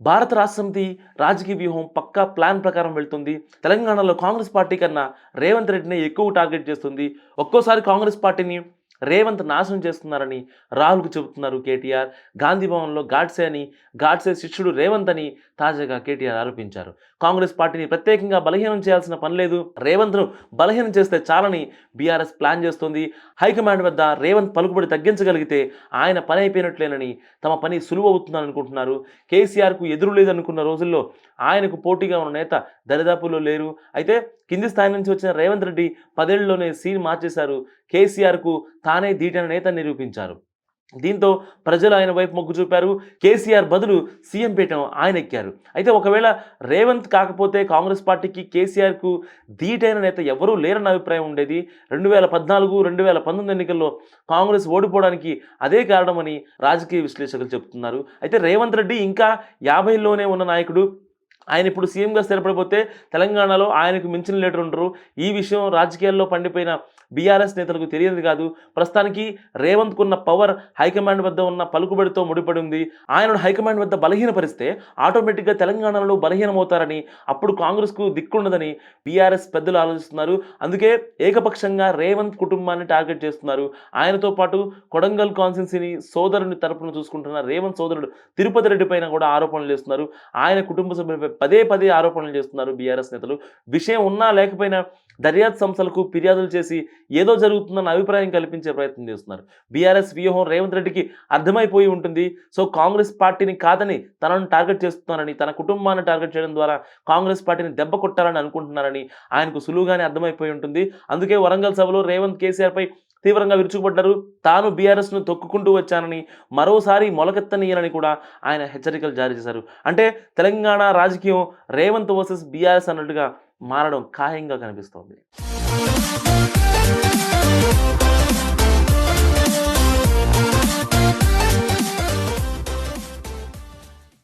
భారత రాష్ట్రంది రాజకీయ వ్యూహం పక్కా ప్లాన్ ప్రకారం వెళ్తుంది. తెలంగాణలో కాంగ్రెస్ పార్టీ కన్నా రేవంత్ రెడ్డిని ఎక్కువ టార్గెట్ చేస్తుంది. ఒక్కోసారి కాంగ్రెస్ పార్టీని రేవంత్ నాశనం చేస్తున్నారని రాహుల్కు చెబుతున్నారు కేటీఆర్. గాంధీ భవన్లో గాడ్సే అని గాడ్సే శిష్యుడు రేవంత్ అని తాజాగా కేటీఆర్ ఆరోపించారు. కాంగ్రెస్ పార్టీని ప్రత్యేకంగా బలహీనం చేయాల్సిన పని లేదు. రేవంత్ను బలహీనం చేస్తే చాలని బీఆర్ఎస్ ప్లాన్ చేస్తుంది. హైకమాండ్ వద్ద రేవంత్ పలుకుబడి తగ్గించగలిగితే ఆయన పని అయిపోయినట్లేనని తమ పని సులువు అవుతుందని అనుకుంటున్నారు. కేసీఆర్కు ఎదురు లేదనుకున్న రోజుల్లో ఆయనకు పోటీగా ఉన్న నేత దరిదాపుల్లో లేరు. అయితే కింది స్థాయి నుంచి వచ్చిన రేవంత్ రెడ్డి పదేళ్ళలోనే సీన్ మార్చేశారు. కేసీఆర్కు తానే దీటైన నేత నిరూపించారు. దీంతో ప్రజలు ఆయన వైపు మొగ్గు చూపారు. కేసీఆర్ బదులు సీఎం పీఠం ఆయన ఎక్కారు అయితే ఒకవేళ రేవంత్ కాకపోతే కాంగ్రెస్ పార్టీకి కేసీఆర్కు ధీటైన నేత ఎవరూ లేరన్న అభిప్రాయం ఉండేది. రెండు వేల పద్నాలుగు రెండు వేల పంతొమ్మిది ఎన్నికల్లో కాంగ్రెస్ ఓడిపోవడానికి అదే కారణమని రాజకీయ విశ్లేషకులు చెబుతున్నారు. అయితే రేవంత్ రెడ్డి ఇంకా యాభైలోనే ఉన్న నాయకుడు. ఆయన ఇప్పుడు సీఎంగా స్థిరపడిపోతే తెలంగాణలో ఆయనకు మించిన లీడర్ ఉండరు. ఈ విషయం రాజకీయాల్లో పండిపోయిన బీఆర్ఎస్ నేతలకు తెలియదు కాదు. ప్రస్తుతానికి రేవంత్కున్న పవర్ హైకమాండ్ వద్ద ఉన్న పలుకుబడితో ముడిపడి ఉంది. ఆయనను హైకమాండ్ వద్ద బలహీనపరిస్తే ఆటోమేటిక్గా తెలంగాణలో బలహీనమవుతారని అప్పుడు కాంగ్రెస్కు దిక్కుండదని బీఆర్ఎస్ పెద్దలు ఆలోచిస్తున్నారు. అందుకే ఏకపక్షంగా రేవంత్ కుటుంబాన్ని టార్గెట్ చేస్తున్నారు. ఆయనతో పాటు కొడంగల్ కాన్స్టిట్యున్సీని సోదరుని తరపున చూసుకుంటున్న రేవంత్ సోదరుడు తిరుపతి రెడ్డి పైన కూడా ఆరోపణలు చేస్తున్నారు. ఆయన కుటుంబ సభ్యులపై పదే పదే ఆరోపణలు చేస్తున్నారు బీఆర్ఎస్ నేతలు. విషయం ఉన్నా లేకపోయినా దర్యాప్తు సంస్థలకు ఫిర్యాదులు చేసి ఏదో జరుగుతుందన్న అభిప్రాయం కల్పించే ప్రయత్నం చేస్తున్నారు. బీఆర్ఎస్ వ్యూహం రేవంత్ రెడ్డికి అర్థమైపోయి ఉంటుంది. సో కాంగ్రెస్ పార్టీని కాదని తనను టార్గెట్ చేస్తున్నారని తన కుటుంబాన్ని టార్గెట్ చేయడం ద్వారా కాంగ్రెస్ పార్టీని దెబ్బ కొట్టాలని అనుకుంటున్నారని ఆయనకు సులువుగానే అర్థమైపోయి ఉంటుంది. అందుకే వరంగల్ సభలో రేవంత్ కేసీఆర్పై తీవ్రంగా విరుచుకుపడ్డారు. తాను బీఆర్ఎస్ను తొక్కుకుంటూ వచ్చానని మరోసారి మొలకెత్తనీయనని కూడా ఆయన హెచ్చరికలు జారీ చేశారు. అంటే తెలంగాణ రాజకీయం రేవంత్ వర్సెస్ బీఆర్ఎస్ అన్నట్టుగా మారడం ఖాయంగా కనిపిస్తోంది.